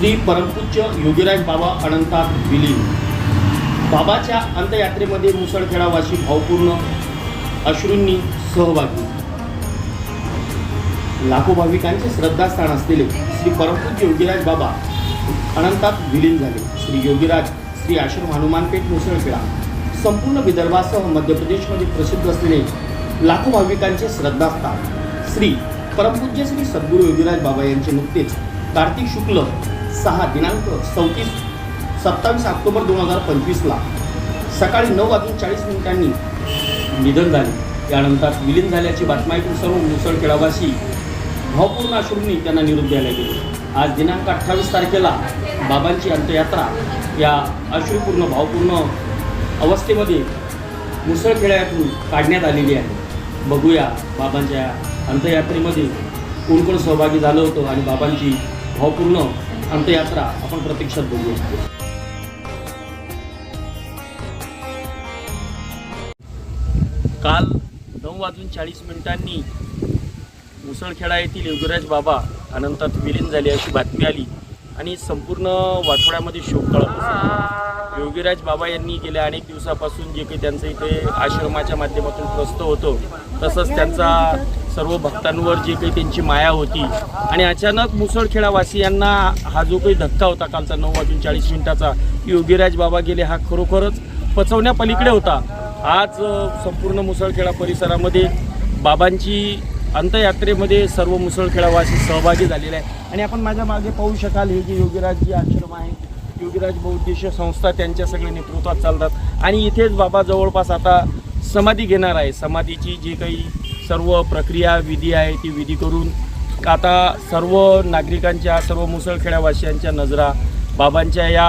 श्री परमपूज्य योगीराज बाबा अनंतात विलीन. बाबाच्या अंतयात्रेमध्ये मुसळखेडावासी भावपूर्ण अश्रूंनी सहभागी. लाखो भाविकांचे श्रद्धास्थान असलेले श्री परमपूज्य योगीराज बाबा अनंतात विलीन झाले. श्री योगीराज श्री आश्रम हनुमानपेठ मुसळखेडा संपूर्ण विदर्भासह मध्य प्रदेशमध्ये प्रसिद्ध असलेले लाखो भाविकांचे श्रद्धास्थान. श्री परमपूज्य श्री सद्गुरू योगीराज बाबा यांचे नुकतेच कार्तिक शुक्ल सहा दिनांक चौतीस सत्तावीस ऑक्टोबर दोन हजार पंचवीसला. सकाळी नऊ वाजून चाळीस मिनिटांनी निधन झाले. त्यानंतर विलीन झाल्याची बातमी ऐकून सर्व मुसळखेडावासी भावपूर्ण अश्रूंनी त्यांना निरोप द्यायला गेले. आज दिनांक अठ्ठावीस तारखेला बाबांची अंत्ययात्रा या अश्रूपूर्ण भावपूर्ण अवस्थेमध्ये मुसळखेड्यातून काढण्यात आलेली आहे. बघूया बाबांच्या अंत्ययात्रेमध्ये कोण कोण सहभागी झालं होतं आणि बाबांची भावपूर्ण अंत्ययात्रा आपण प्रत्यक्षात शकतो काल नऊ वाजून चाळीस मिनिटांनी मुसळखेडा येथील योगीराज बाबा अनंतात विलीन झाले अशी बातमी आली आणि संपूर्ण वाठोड्यामध्ये शोक कळत योगीराज बाबा यांनी गेल्या अनेक दिवसापासून जे काही त्यांचं इथे आश्रमाच्या माध्यमातून प्रस्त होतं तसंच त्यांचा सर्व भक्तांवर जी काही त्यांची माया होती आणि अचानक मुसळखेडावासियांना हा जो काही धक्का होता कालचा नऊ वाजून चाळीस मिनिटाचा योगीराज बाबा गेले हा खरोखरच पचवण्यापलीकडे होता. आज संपूर्ण मुसळखेडा परिसरामध्ये बाबांची अंतयात्रेमध्ये सर्व मुसळखेडावासी सहभागी झालेले आहे आणि आपण माझ्या मागे पाहू शकाल हे जे योगीराज जी आश्रम आहे योगीराज बहुउद्देशीय संस्था त्यांच्या सगळ्या नेतृत्वात चालतात. आणि इथेच बाबा जवळपास आता समाधी घेणार आहे. समाधीची जी काही सर्व प्रक्रिया विधी आहे ती विधी करून आता सर्व नागरिकांच्या सर्व मुसळखेड्यावासियांच्या नजरा बाबांच्या या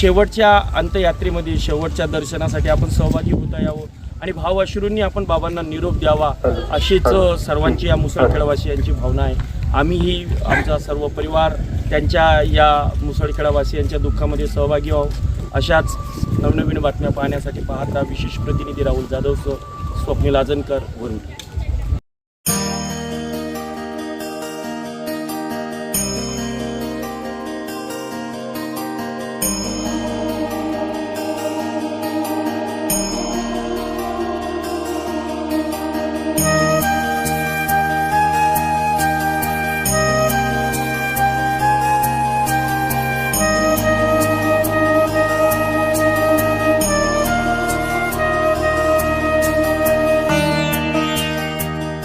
शेवटच्या अंत्ययात्रेमध्ये शेवटच्या दर्शनासाठी आपण सहभागी होता यावं आणि भाव अश्रूंनी आपण बाबांना निरोप द्यावा अशीच सर्वांची या मुसळखेडवासियांची भावना आहे. आम्हीही आमचा सर्व परिवार त्यांच्या या मुसळखेडावासियांच्या दुःखामध्ये सहभागी व्हावं. अशाच नवनवीन बातम्या पाहण्यासाठी पाहता विशेष प्रतिनिधी राहुल जाधवसह स्वप्नील आजनकर वरून